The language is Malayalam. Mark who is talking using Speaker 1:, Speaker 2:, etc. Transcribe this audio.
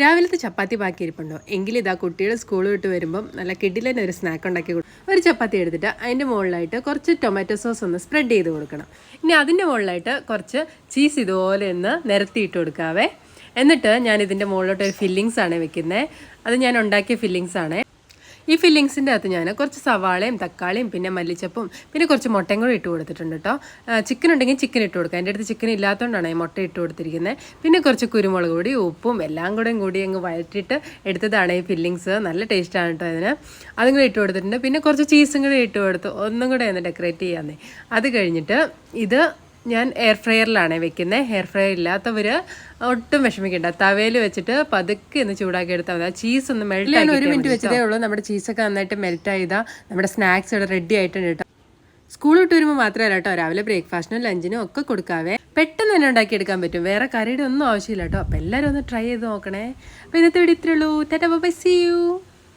Speaker 1: രാവിലത്തെ ചപ്പാത്തി ബാക്കി ഇരിപ്പുണ്ടോ? എങ്കിൽ ഇതാ കുട്ടികൾ സ്കൂൾ വിട്ട് വരുമ്പം നല്ല കിഡിലന്നെ ഒരു സ്നാക്ക് ഉണ്ടാക്കി കൊടുക്കും ഒരു ചപ്പാത്തി എടുത്തിട്ട് അതിന്റെ മുകളിലായിട്ട് കുറച്ച് ടൊമാറ്റോ സോസ് ഒന്ന് സ്പ്രെഡ് ചെയ്ത് കൊടുക്കണം. ഇനി അതിന്റെ മുകളിലായിട്ട് കുറച്ച് ചീസ് ഇതുപോലെ ഒന്ന് നിരത്തിയിട്ട് കൊടുക്കാവേ. എന്നിട്ട് ഞാൻ ഇതിന്റെ മുകളിലോട്ട് ഒരു ഫില്ലിങ്സ് ആണ് വെക്കുന്നത് അത് ഞാൻ ഉണ്ടാക്കിയ ഫില്ലിങ്സ് ആണ്. ഈ ഫില്ലിങ്സിന്റെ അകത്ത് ഞാൻ കുറച്ച് സവാളയും തക്കാളിയും പിന്നെ മല്ലിച്ചപ്പും പിന്നെ കുറച്ച് മുട്ടയും കൂടി ഇട്ട് കൊടുത്തിട്ടുണ്ട് കേട്ടോ. ചിക്കൻ ഉണ്ടെങ്കിൽ ചിക്കൻ ഇട്ട് കൊടുക്കുക എന്റെ അടുത്ത് ചിക്കൻ ഇല്ലാത്തതുകൊണ്ടാണ് ഈ മുട്ട ഇട്ട് കൊടുത്തിരിക്കുന്നത്. പിന്നെ കുറച്ച് കുരുമുളക് പൊടി ഉപ്പും എല്ലാം കൂടെ കൂടി അങ്ങ് വഴറ്റിയിട്ട് എടുത്തതാണ് ഈ ഫില്ലിങ്സ്. നല്ല ടേസ്റ്റാണ് കേട്ടോ അതിന്. അതും കൂടി ഇട്ട് കൊടുത്തിട്ടുണ്ട്. പിന്നെ കുറച്ച് ചീസും കൂടി ഇട്ട് കൊടുത്ത് ഒന്നും കൂടെ ഒന്ന് ഡെക്കറേറ്റ് ചെയ്യാമെന്നേ. അത് കഴിഞ്ഞിട്ട് ഇത് ഞാൻ എയർ ഫ്രയറിലാണ് വെക്കുന്നത് ഹെയർ ഫ്രയർ ഇല്ലാത്തവർ ഒട്ടും വിഷമിക്കേണ്ട. തവയിൽ വെച്ചിട്ട് പതുക്കെ ഒന്ന് ചൂടാക്കി എടുത്താൽ മതി. ആ ചീസ് ഒന്ന് മെൽറ്റ് ആയി ഒരു മിനിറ്റ് വെച്ചതേ ഉള്ളൂ. നമ്മുടെ ചീസൊക്കെ നന്നായിട്ട് മെൽറ്റ് ആയതാ നമ്മുടെ സ്നാക്സ് ഇവിടെ റെഡി ആയിട്ടുണ്ട് കേട്ടോ സ്കൂൾ വിട്ട് വരുമ്പോൾ മാത്രമല്ല കേട്ടോ രാവിലെ ബ്രേക്ക്ഫാസ്റ്റിനും ലഞ്ചിനും ഒക്കെ കൊടുക്കാവേ. പെട്ടെന്ന് തന്നെ ഉണ്ടാക്കിയെടുക്കാൻ പറ്റും. വേറെ കറിയുടെ ഒന്നും ആവശ്യമില്ല കേട്ടോ അപ്പോൾ എല്ലാവരും ഒന്ന് ട്രൈ ചെയ്ത് നോക്കണേ. അപ്പോൾ ഇന്നത്തെ വീഡിയോ ഇത്രയുള്ളൂ ടാറ്റ ബൈ സി യു